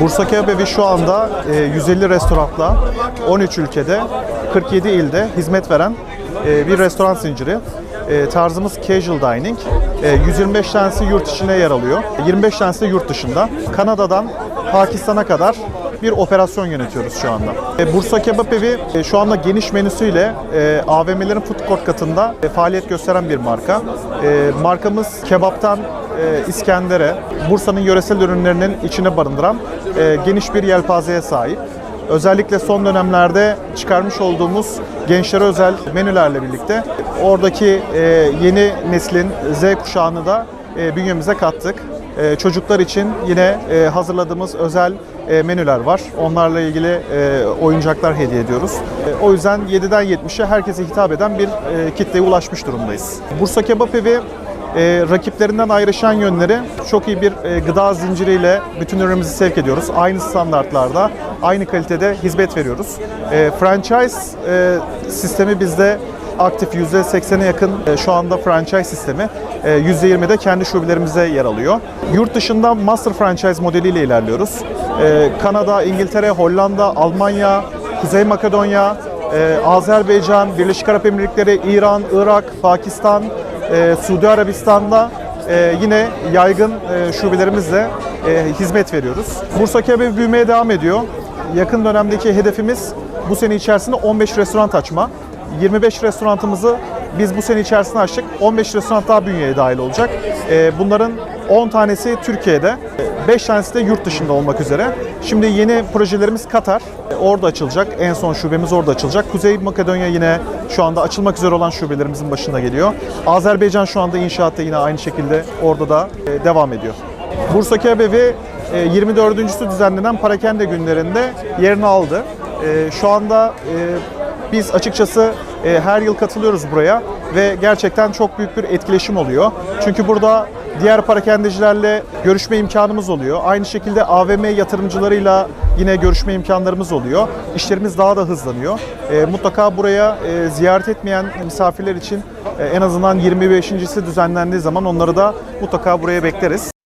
Bursa Kebevi şu anda e, 150 restoranla 13 ülkede 47 ilde hizmet veren e, bir restoran zinciri. E, Tarzımız casual dining. E, 125 tanesi yurt içine yer alıyor. 25 tanesi de yurt dışında. Kanada'dan Pakistan'a kadar bir operasyon yönetiyoruz şu anda. E, Bursa Kebap Evi e, şu anda geniş menüsüyle e, AVM'lerin food court katında faaliyet gösteren bir marka. Markamız kebaptan İskender'e, Bursa'nın yöresel ürünlerinin içine barındıran geniş bir yelpazeye sahip. Özellikle son dönemlerde çıkarmış olduğumuz gençlere özel menülerle birlikte oradaki yeni neslin Z kuşağını da bünyemize kattık. E, çocuklar için yine e, hazırladığımız özel e, menüler var. Onlarla ilgili e, oyuncaklar hediye ediyoruz. O yüzden 7'den 70'e herkese hitap eden bir kitleye ulaşmış durumdayız. Bursa Kebap Evi rakiplerinden ayrışan yönleri çok iyi bir gıda zinciriyle bütün ürünümüzü sevk ediyoruz. Aynı standartlarda, aynı kalitede hizmet veriyoruz. Franchise sistemi bizde aktif %80'e yakın e, şu anda franchise sistemi. E, %20'de kendi şubelerimize yer alıyor. Yurt dışında master franchise modeliyle ilerliyoruz. E, Kanada, İngiltere, Hollanda, Almanya, Kuzey Makedonya, e, Azerbaycan, Birleşik Arap Emirlikleri, İran, Irak, Pakistan, e, Suudi Arabistan'da e, yine yaygın e, şubelerimizle e, hizmet veriyoruz. Bursa Kebap büyümeye devam ediyor. Yakın dönemdeki hedefimiz bu sene içerisinde 15 restoran açma. 25 restoranımızı biz bu sene içerisinde açtık. 15 restoran daha bünyeye dahil olacak. E, bunların 10 tanesi Türkiye'de, 5 tanesi de yurt dışında olmak üzere. Şimdi yeni projelerimiz Katar. E, Orada açılacak. En son şubemiz orada açılacak. Kuzey Makedonya yine şu anda açılmak üzere olan şubelerimizin başında geliyor. Azerbaycan şu anda inşaatta yine aynı şekilde orada da e, devam ediyor. Bursa Kebevi e, 24.sü düzenlenen Parakende günlerinde yerini aldı. E, Şu anda biz açıkçası e, her yıl katılıyoruz buraya ve gerçekten çok büyük bir etkileşim oluyor. Çünkü burada diğer parakendecilerle görüşme imkanımız oluyor. Aynı şekilde AVM yatırımcılarıyla yine görüşme imkanlarımız oluyor. İşlerimiz daha da hızlanıyor. E, mutlaka buraya e, ziyaret etmeyen misafirler için e, en azından 25.si düzenlendiği zaman onları da mutlaka buraya bekleriz.